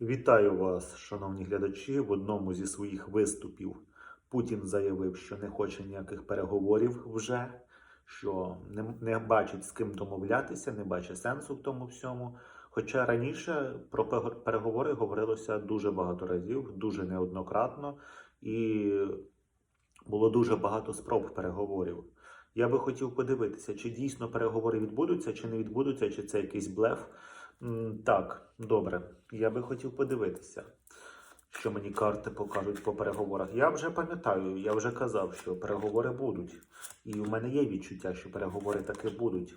Вітаю вас, шановні глядачі. В одному зі своїх виступів Путін заявив, що не хоче ніяких переговорів вже, що не, не бачить з ким домовлятися, не бачить сенсу в тому всьому. Хоча раніше про переговори говорилося дуже багато разів, дуже неоднократно, і було дуже багато спроб переговорів. Я би хотів подивитися, чи дійсно переговори відбудуться, чи не відбудуться, чи це якийсь блеф. Так, добре. Я би хотів подивитися, що мені карти покажуть по переговорах. Я вже пам'ятаю, я вже казав, що переговори будуть. І в мене є відчуття, що переговори таки будуть.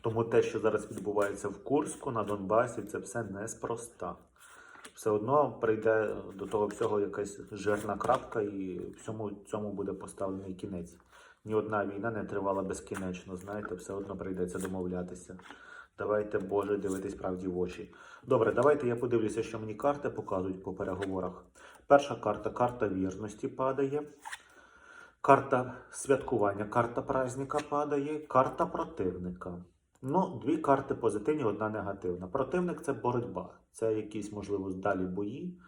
Тому те, що зараз відбувається в Курську, на Донбасі, це все неспроста. Все одно прийде до того всього якась жирна крапка, і всьому цьому буде поставлений кінець. Ні одна війна не тривала безкінечно, знаєте, все одно прийдеться домовлятися. Давайте, Боже, дивитись правді в очі. Добре, давайте я подивлюся, що мені карти показують по переговорах. Перша карта карта вірності падає. Карта святкування, карта праздника падає, карта противника. Ну, дві карти позитивні, одна негативна. Противник це боротьба. Це якісь, можливо, далі бої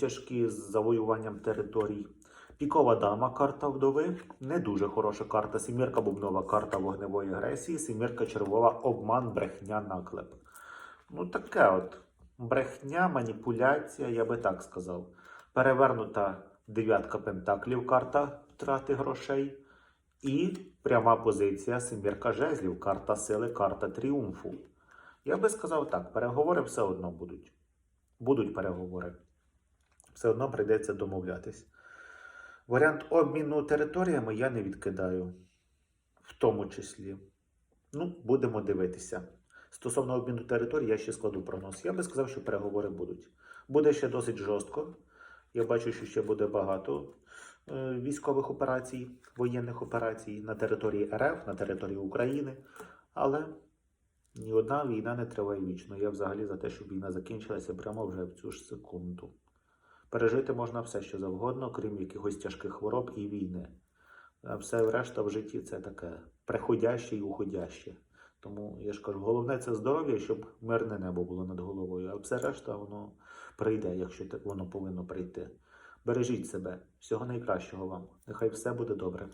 тяжкі з завоюванням територій. Пікова дама, карта вдови. Не дуже хороша карта. Сімірка бубнова карта вогневої агресії. Сімірка червова обман, брехня, наклеп. Ну, таке от. Брехня, маніпуляція, я би так сказав. Перевернута дев'ятка пентаклів, карта втрати грошей. І пряма позиція Семірка жезлів, карта сили, карта тріумфу. Я би сказав так: переговори все одно будуть. Будуть переговори. Все одно прийдеться домовлятись. Варіант обміну територіями я не відкидаю, в тому числі. Ну, будемо дивитися. Стосовно обміну територій, я ще складу прогноз. Я би сказав, що переговори будуть. Буде ще досить жорстко. Я бачу, що ще буде багато е, військових операцій, воєнних операцій на території РФ, на території України. Але ні одна війна не триває вічно. Я взагалі за те, щоб війна закінчилася прямо вже в цю ж секунду. Пережити можна все, що завгодно, крім якихось тяжких хвороб і війни. А все решта в житті це таке приходяще і уходяще. Тому я ж кажу, головне це здоров'я, щоб мирне небо було над головою, а все решта воно прийде, якщо воно повинно прийти. Бережіть себе, всього найкращого вам. Нехай все буде добре.